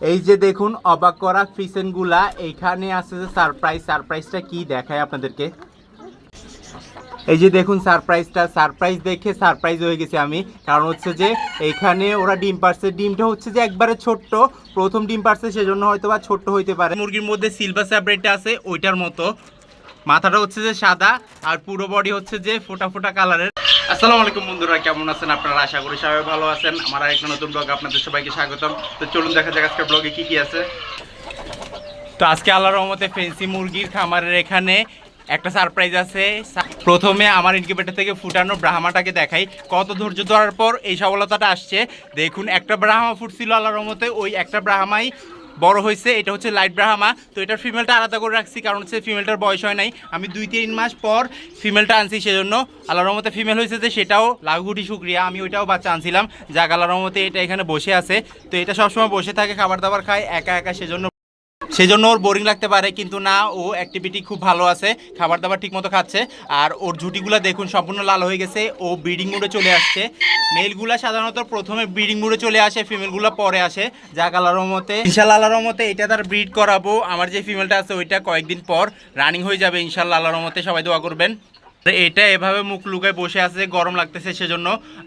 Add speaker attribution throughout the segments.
Speaker 1: এই যে দেখুন, অবাক করা ফিসেনগুলা, এইখানে আছে যে সারপ্রাইজ সারপ্রাইজটা কি দেখায় আপনাদেরকে? এই যে দেখুন সারপ্রাইজটা সারপ্রাইজ দেখে সারপ্রাইজ হয়ে গেছি আমি। কারণ হচ্ছে যে, এইখানে ওরা ডিম পারছে। ডিমটা হচ্ছে যে একবারে ছোট্ট। প্রথম ডিম পারছে, সেজন্য হয়তো বা ছোট্ট হইতে পারে। মুরগির মধ্যে সিলভার স্যাপারেটটা আছে, ওইটার মতো। মাথাটা হচ্ছে যে সাদা, আর পুরো বডি হচ্ছে যে ফোটা ফোটা কালারের আসসালামু আলাইকুম বন্ধুরা, কেমন আছেন আপনারা? আশা করি সবাই ভালো আছেন। আমার আরেকটা নতুন ব্লগ আপনাদের সবাইকে স্বাগতম। তো চলুন দেখা যাক আজকের ব্লগে কি কি আছে। তো আজকে আল্লাহর রহমতে ফেন্সি মুরগির খামারের এখানে একটা সারপ্রাইজ আছে। প্রথমে আমার ইনকিউবেটর থেকে ফুটানো ব্রাহ্মাটাকে দেখাই। কত ধৈর্য ধরার পর এই সফলতাটা আসছে। দেখুন, একটা ব্রাহ্মা ফুটছিল আল্লাহর রহমতে, ওই একটা ব্রাহ্মাই বড় হয়েছে, এটা হচ্ছে লাইট ব্রাহামা। তো এটার ফিমেলটা আলাদা করে রাখছি, কারণ হচ্ছে ফিমেলটার বয়স হয় নাই। আমি দুই তিন মাস পর ফিমেলটা আনছি সেজন্য। আল্লাহর রহমতে ফিমেল হয়েছে যে, সেটাও লাঘুটি শুক্রিয়া। আমি ওইটাও বাচ্চা আনছিলাম। যাক, আল্লাহর রহমতে এটা এখানে বসে আছে। তো এটা সবসময় বসে থাকে, খাবার দাবার খায়, একা একা সেজন্য সেজন্য ওর বোরিং লাগতে পারে, কিন্তু না, ও অ্যাক্টিভিটি খুব ভালো আছে খাবার দাবার ঠিকমতো খাচ্ছে, আর ওর ঝুটিগুলো দেখুন সম্পূর্ণ লাল হয়ে গেছে, ও ব্রিডিং মুডে চলে আসছে। মেলগুলা সাধারণত প্রথমে ব্রিডিং মুডে চলে আসে ফিমেলগুলো পরে আসে যা কালার মতে ইনশাল্লাহ আল্লাহর মতে এটা তার ব্রিড করাবো, আমার যে ফিমেলটা আছে ওইটা কয়েকদিন পর রানিং হয়ে যাবে ইনশাল্লাহ আল্লাহর মতে সবাই দোয়া করবেন। এটা এভাবে মুখ লুকায় বসে আছে, গরম লাগতেছে সেজন্য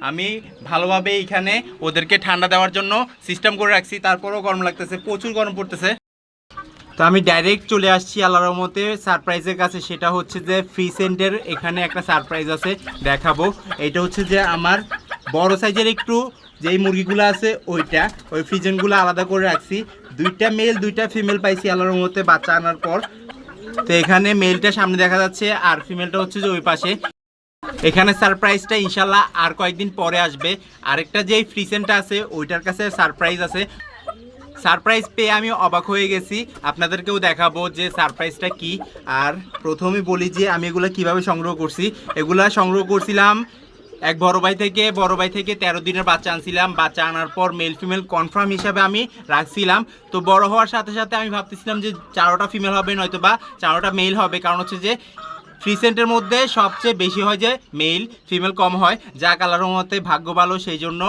Speaker 1: আমি ভালোভাবে এখানে ওদেরকে ঠান্ডা দেওয়ার জন্য সিস্টেম করে রাখছি, তারপরেও গরম লাগতেছে, প্রচুর গরম পড়তেছে। তো আমি ডাইরেক্ট চলে আসছি আল্লাহর রহমতে। সারপ্রাইজের কাছে সেটা হচ্ছে যে ফ্রি সেন্টের এখানে একটা সারপ্রাইজ আছে দেখাবো। এটা হচ্ছে যে আমার বড় সাইজের একটু যেই মুরগিগুলো আছে ওইটা। ওই ফ্রিজেনগুলো আলাদা করে রাখছি। দুইটা মেল দুইটা ফিমেল পাইছি আল্লাহর রহমতে বাচ্চা আনার পর। তো এখানে মেলটা সামনে দেখা যাচ্ছে আর ফিমেলটা হচ্ছে যে ওই পাশে। এখানে সারপ্রাইজটা ইনশাল্লাহ আর কয়েকদিন পরে আসবে। আরেকটা যেই ফ্রিসেন্টটা আছে, ওইটার কাছে সারপ্রাইজ আছে। সারপ্রাইজ পেয়ে আমি অবাক হয়ে গেছি। আপনাদেরকেও দেখাবো যে সারপ্রাইজটা কি। আর প্রথমে বলি যে আমি এগুলো কীভাবে সংগ্রহ করছি। এগুলা সংগ্রহ করছিলাম এক বড় ভাই থেকে, বড় ভাই থেকে তেরো দিনের বাচ্চা আনছিলাম। বাচ্চা আনার পর মেল ফিমেল কনফার্ম হিসাবে আমি রাখছিলাম। তো বড় হওয়ার সাথে সাথে আমি ভাবতেছিলাম যে চারোটা ফিমেল হবে নয়তো বা চারোটা মেল হবে। কারণ হচ্ছে যে ফ্রিসেন্টের মধ্যে সবচেয়ে বেশি হয় যে মেল ফিমেল কম হয়। যা কালার মতে ভাগ্য ভালো, সেই জন্য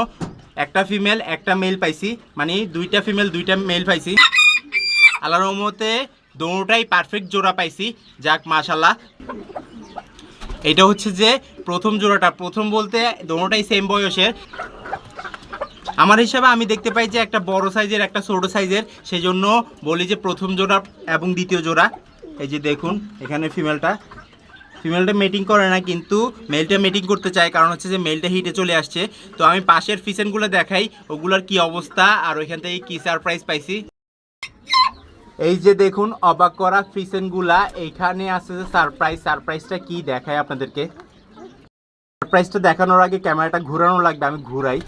Speaker 1: একটা ফিমেল একটা মেল পাইছি। মানে দুইটা ফিমেল দুইটা মেল পাইছি। আল্লাহর রহমতে দোনোটাই পারফেক্ট জোড়া পাইছি। যাক মাশাল্লাহ এটা হচ্ছে যে প্রথম জোড়াটা। প্রথম বলতে দোনোটাই সেম বয়সের। আমার হিসাবে আমি দেখতে পাই যে একটা বড় সাইজের একটা ছোট সাইজের সেই জন্য বলি যে প্রথম জোড়া এবং দ্বিতীয় জোড়া। এই যে দেখুন, এখানে ফিমেলটা ফিমেলটা মেটিং করে না, কিন্তু মেলটা মেটিং করতে চায়, কারণ হচ্ছে যে মেলটা হিটে চলে আসছে। তো আমি পাশের ফিসেনগুলো দেখাই, ওগুলোর কি অবস্থা, আর ওইখান থেকে কী সারপ্রাইজ পাইছি। এই যে দেখুন, অবাক করা ফিসেনগুলা এইখানে আছে যে সারপ্রাইজ সারপ্রাইজটা কি দেখায় আপনাদেরকে। সারপ্রাইজটা দেখানোর আগে ক্যামেরাটা ঘোরানো লাগবে, আমি ঘুরাই।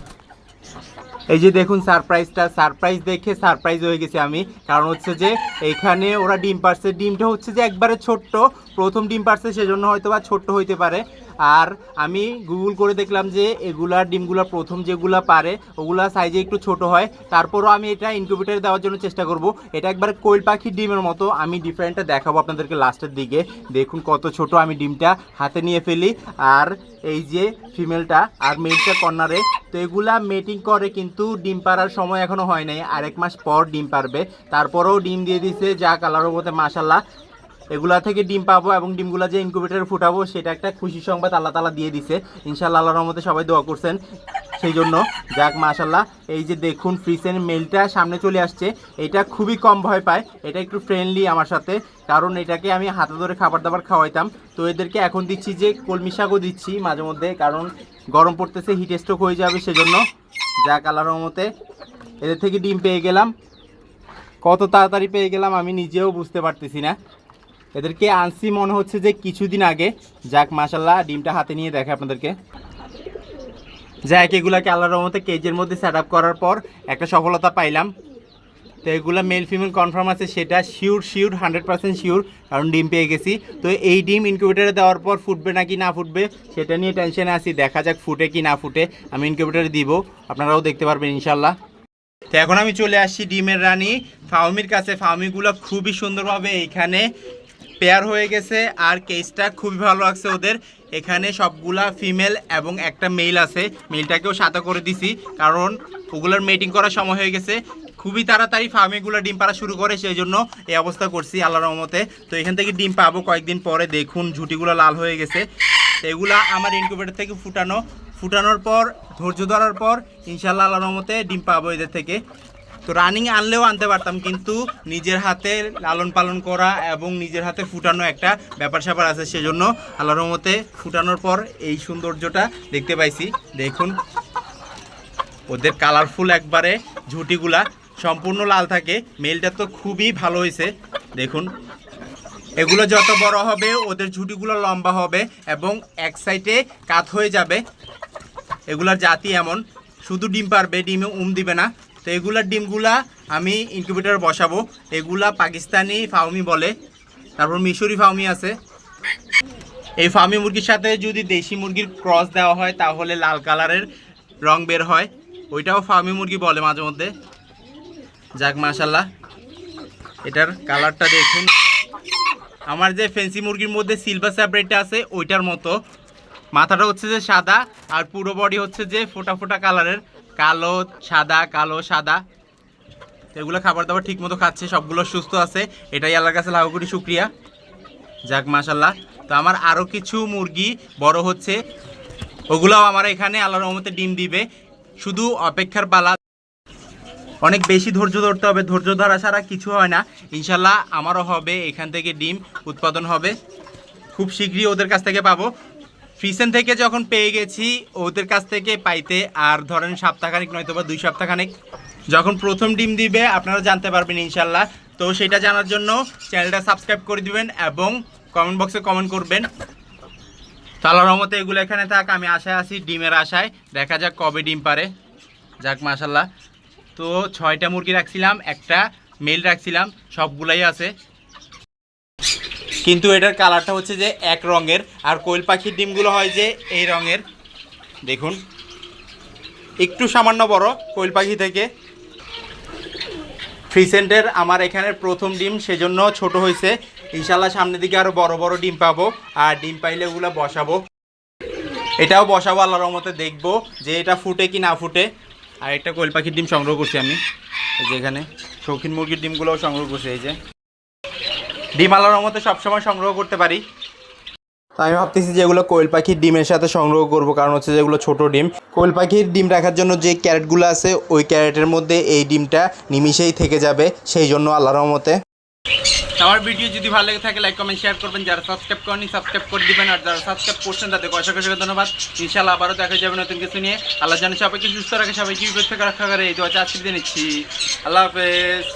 Speaker 1: এই যে দেখুন সারপ্রাইজটা সারপ্রাইজ দেখে সারপ্রাইজ হয়ে গেছি আমি। কারণ হচ্ছে যে এইখানে ওরা ডিম পারছে। ডিমটা হচ্ছে যে একবারে ছোট্ট। প্রথম ডিম পারছে, সেজন্য হয়তো বা ছোট্ট হইতে পারে। আর আমি গুগল করে দেখলাম যে এগুলার ডিমগুলা প্রথম যেগুলা পারে, ওগুলা সাইজে একটু ছোট হয়। তারপরও আমি এটা ইনকিউবেটারে দেওয়ার জন্য চেষ্টা করব। এটা একবারে কোয়েল পাখির ডিমের মতো আমি ডিফারেন্টটা দেখাবো আপনাদেরকে লাস্টের দিকে। দেখুন কত ছোট আমি ডিমটা হাতে নিয়ে ফেলি। আর এই যে ফিমেলটা আর মেলটা কর্নারে তো এগুলা মেটিং করে কিন্তু ডিম পাড়ার সময় এখনও হয় নাই। আরেক মাস পর ডিম পারবে। তারপরেও ডিম দিয়ে দিছে, যা কালারের মধ্যে মাসাল্লাহ এগুলা থেকে ডিম পাবো এবং ডিমগুলা যে ইনকিউবেটারে ফুটাবো, সেটা একটা খুশি সংবাদ আল্লাহ তালা দিয়ে দিছে। ইনশাল্লাহ আল্লাহর রহমতে সবাই দোয়া করছেন সেই জন্য। যাক মাশাল্লাহ এই যে দেখুন ফ্রিসেন মেলটা সামনে চলে আসছে। এটা খুবই কম ভয় পায়, এটা একটু ফ্রেন্ডলি আমার সাথে, কারণ এটাকে আমি হাতে ধরে খাবার দাবার খাওয়াইতাম। তো এদেরকে এখন দিচ্ছি যে কলমি শাকও দিচ্ছি মাঝে মধ্যে, কারণ গরম পড়তেছে হিট স্ট্রোক হয়ে যাবে সেজন্য। যাক, আল্লাহর রহমতে এদের থেকে ডিম পেয়ে গেলাম। কত তাড়াতাড়ি পেয়ে গেলাম আমি নিজেও বুঝতে পারতেছি না। এদেরকে আনসি মনে হচ্ছে যে কিছুদিন আগে। যাক মাসাল্লাহ ডিমটা হাতে নিয়ে দেখে আপনাদেরকে। যাক, এগুলাকে আল্লাহর রহমতে কেজের মধ্যে সেট করার পর একটা সফলতা পাইলাম। তো এগুলো মেল ফিমেল কনফার্ম আছে, সেটা sure sure hundred percent sure কারণ ডিম পেয়ে গেছি। তো এই ডিম ইনকিউবেটারে দেওয়ার পর ফুটবে নাকি না ফুটবে, সেটা নিয়ে টেনশনে আছি। দেখা যাক ফুটে কি না ফুটে, আমি ইনকিউবেটারে দিব, আপনারাও দেখতে পারবেন ইনশাল্লাহ তো এখন আমি চলে আসছি ডিমের রানী ফাউমির কাছে। ফাউমিগুলো খুবই সুন্দরভাবে এইখানে পেয়ার হয়ে গেছে আর কেসটা খুবই ভালো লাগছে ওদের। এখানে সবগুলা ফিমেল এবং একটা মেল আছে। মেলটাকেও সাদা করে দিছি, কারণ ওগুলোর মেটিং করার সময় হয়ে গেছে। খুবই তাড়াতাড়ি ফার্মেগুলো ডিম পাড়া শুরু করে সেই জন্য এই অবস্থা করছি আল্লাহ রহমতে। তো এখান থেকে ডিম পাবো কয়েকদিন পরে, দেখুন ঝুটিগুলো লাল হয়ে গেছে। এগুলা আমার ইনকিউবেটর থেকে ফুটানো। ফুটানোর পর, ধৈর্য ধরার পর ইনশাল্লাহ আল্লাহ রহমতে ডিম পাবো এদের থেকে। তো রানিং আনলেও আনতে পারতাম, কিন্তু নিজের হাতে লালন পালন করা এবং নিজের হাতে ফুটানো একটা ব্যাপার স্যাপার আছে। সেজন্য আল্লাহ রহমতে ফুটানোর পর এই সৌন্দর্যটা দেখতে পাইছি। দেখুন, ওদের কালারফুল একবারে ঝুটিগুলা সম্পূর্ণ লাল থাকে। মেলটা তো খুবই ভালো হয়েছে দেখুন, এগুলো যত বড় হবে, ওদের ঝুটিগুলো লম্বা হবে এবং এক সাইডে কাত হয়ে যাবে। এগুলার জাতি এমন। শুধু ডিম পারবে, ডিমে উম দিবে না। তো এগুলার ডিমগুলা আমি ইনকিউবেটর বসাবো। এগুলা পাকিস্তানি ফাউমি বলে। তারপর মিশরি ফাউমি আছে। এই ফার্মি মুরগির সাথে যদি দেশি মুরগির ক্রস দেওয়া হয়, তাহলে লাল কালারের রং বের হয়। ওইটাও ফার্মি মুরগি বলে মাঝে মধ্যে। যাক মাশাল্লাহ এটার কালারটা দেখুন। আমার যে ফেন্সি মুরগির মধ্যে সিলভার স্যাপারেটটা আছে, ওইটার মতো। মাথাটা হচ্ছে যে সাদা, আর পুরো বডি হচ্ছে যে ফোটা ফোটা কালারের। কালো, সাদা কালো, সাদা। এগুলো খাবার দাবার ঠিক মতো খাচ্ছে, সবগুলো সুস্থ আছে। এটাই আল্লাহর কাছে লাভ করি শুক্রিয়া। যাক মাশাল্লাহ তো আমার আরও কিছু মুরগি বড় হচ্ছে। ওগুলাও আমার এখানে আল্লাহর রহমতে ডিম দিবে। শুধু অপেক্ষার পালা। অনেক বেশি ধৈর্য ধরতে হবে। ধৈর্য ধরা ছাড়া কিছু হয় না। ইনশাল্লাহ আমারও হবে। এখান থেকে ডিম উৎপাদন হবে। খুব শীঘ্রই ওদের কাছ থেকে পাবো। ফ্রিসেন থেকে যখন পেয়ে গেছি, ওদের কাছ থেকে পাইতে, আর ধরেন সপ্তাহখানিক নয়তো বা দুই সপ্তাহখানিক, যখন প্রথম ডিম দিবে, আপনারা জানতে পারবেন ইনশাল্লাহ। তো সেটা জানার জন্য চ্যানেলটা সাবস্ক্রাইব করে দিবেন এবং কমেন্ট বক্সে কমেন্ট করবেন। তালার রহমতে এগুলো এখানে থাক, আমি আশায় আছি ডিমের আশায়। দেখা যাক কবে ডিম পারে। যাক মাশাল্লাহ তো ছয়টা মুরগি রাখছিলাম, একটা মেল রাখছিলাম, সবগুলাই আছে। কিন্তু এটার কালারটা হচ্ছে যে এক রঙের। আর কোয়েল পাখির ডিমগুলো হয় যে এই রঙের। দেখুন। একটু সামান্য বড় কোয়েল পাখি থেকে। ফ্রিসেন্টের আমার এখানে প্রথম ডিম, সেজন্য ছোট হয়েছে। ইনশাল্লাহ সামনের দিকে আরও বড় বড় ডিম পাবো। আর ডিম পাইলে ওগুলো বসাবো। এটাও বসাবো আল্লাহর রহমতে, দেখব যে এটা ফুটে কি না ফুটে। আর একটা কোয়েল পাখির ডিম সংগ্রহ করছি আমি। যেখানে শৌখিন মুরগির ডিমগুলোও সংগ্রহ করছি, এই যে। ডিম আল্লাহর রহমতে সবসময় সংগ্রহ করতে পারি। তো আমি ভাবতেছি যেগুলো কোয়েল পাখির ডিমের সাথে সংগ্রহ করব কারণ হচ্ছে যেগুলো ছোট ডিম। কোয়েল পাখির ডিম রাখার জন্য যে ক্যারেটগুলো আছে ওই ক্যারেটের মধ্যে এই ডিমটা নিমিশেই থেকে যাবে সেই জন্য আল্লাহর রহমতে। আমার ভিডিও যদি ভালো লেগে থাকে লাইক কমেন্ট শেয়ার করবেন। যারা সাবস্ক্রাইব করেনি সাবস্ক্রাইব করে দিবেন। আর যারা সাবস্ক্রাইব করছেন তাদের অসংখ্য অসংখ্য ধন্যবাদ। ইনশাআল্লাহ আবারও দেখা যাবে নতুন কিছু নিয়ে। আল্লাহ জানে সবাইকে সুস্থ রাখে সবাইকে বিপদ থেকে রক্ষা করে। এই দোয়া আজকে নিচ্ছি। আল্লাহ হাফেজ।